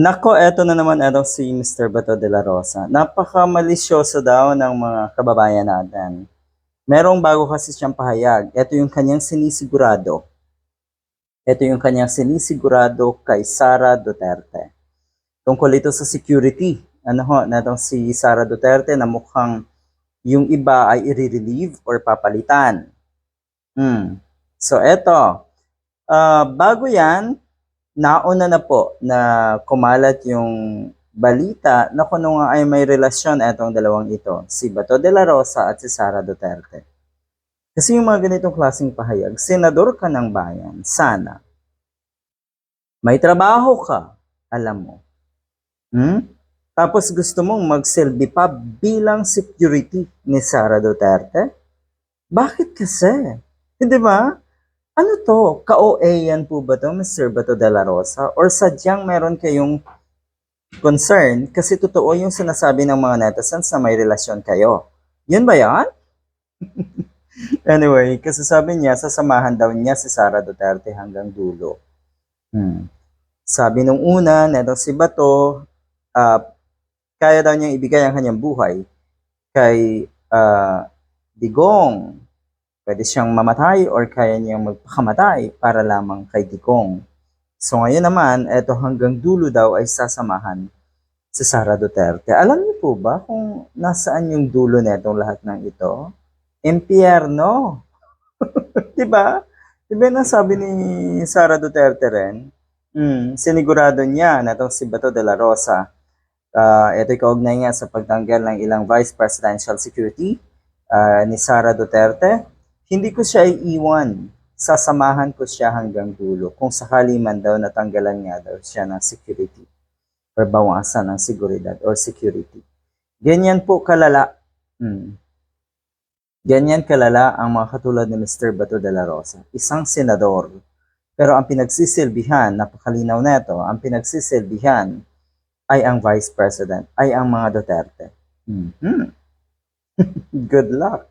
Nako, eto na naman eto si Mr. Bato de la Rosa. Napaka-malisyoso daw ng mga kababayan natin. Merong bago kasi siyang pahayag. Ito yung kanyang sinisigurado. Ito yung kanyang sinisigurado kay Sara Duterte. Tungkol ito sa security. Ano ho, natong si Sara Duterte na mukhang yung iba ay i-relieve or papalitan. Hmm. So eto, Ah, bago yan, nauna na po na kumalat yung balita na kung ano nga ay may relasyon etong dalawang ito, si Bato de la Rosa at si Sara Duterte. Kasi yung mga ganitong klaseng pahayag, senador ka ng bayan, sana. May trabaho ka, alam mo. Hmm? Tapos gusto mong magsilbi pa bilang security ni Sara Duterte? Bakit kasi? Hindi ba? Ano to? Ka-OA yan po ba to, Mr. Bato de la Rosa? Or sadyang meron kayong concern kasi totoo yung sinasabi ng mga netizens na may relasyon kayo. Yun ba yan? anyway, kasi sabi niya, sasamahan daw niya si Sara Duterte hanggang dulo. Hmm. Sabi nung una, neto si Bato, ah, kaya daw niyang ibigay ang kanyang buhay kay ah, Digong pwede siyang mamatay or kaya niyang magpakamatay para lamang kay Digong. So ngayon naman, eto hanggang dulo daw ay sasamahan si Sara Duterte. Alam niyo po ba kung nasaan yung dulo netong lahat ng ito? Impyerno. 'Di ba? 'Di ba nasabi ni Sara Duterte rin? Hmm, sinigurado niya na itong si Bato de la Rosa. Ah, ito'y kaugnay nga sa pagtanggal ng ilang vice presidential security ah, ni Sara Duterte hindi ko siya iiwan. Sasamahan ko siya hanggang dulo kung sakali man daw natanggalan nga daw siya ng security or bawasan ng seguridad or security. Ganyan po kalala. Hmm. Ganyan kalala ang mga katulad ni Mr. Bato de la Rosa. Isang senador. Pero ang pinagsisilbihan, napakalinaw neto, ang pinagsisilbihan ay ang Vice President, ay ang mga Duterte. Mhm. Good luck.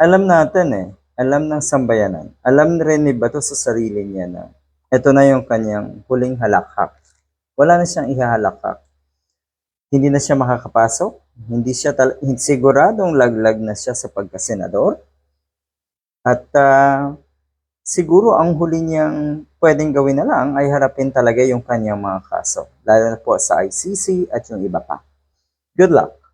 Alam natin eh, alam ng sambayanan, alam rin ni Bato sa sarili niya na ito na yung kanyang huling halakhak. Wala na siyang ihahalakak. Hindi na siya makakapasok, hindi siya tal- siguradong laglag na siya sa pagkasenador. At ah, siguro ang huli niyang pwedeng gawin na lang ay harapin talaga yung kanyang mga kaso, lalo na po sa ICC at yung iba pa. Good luck!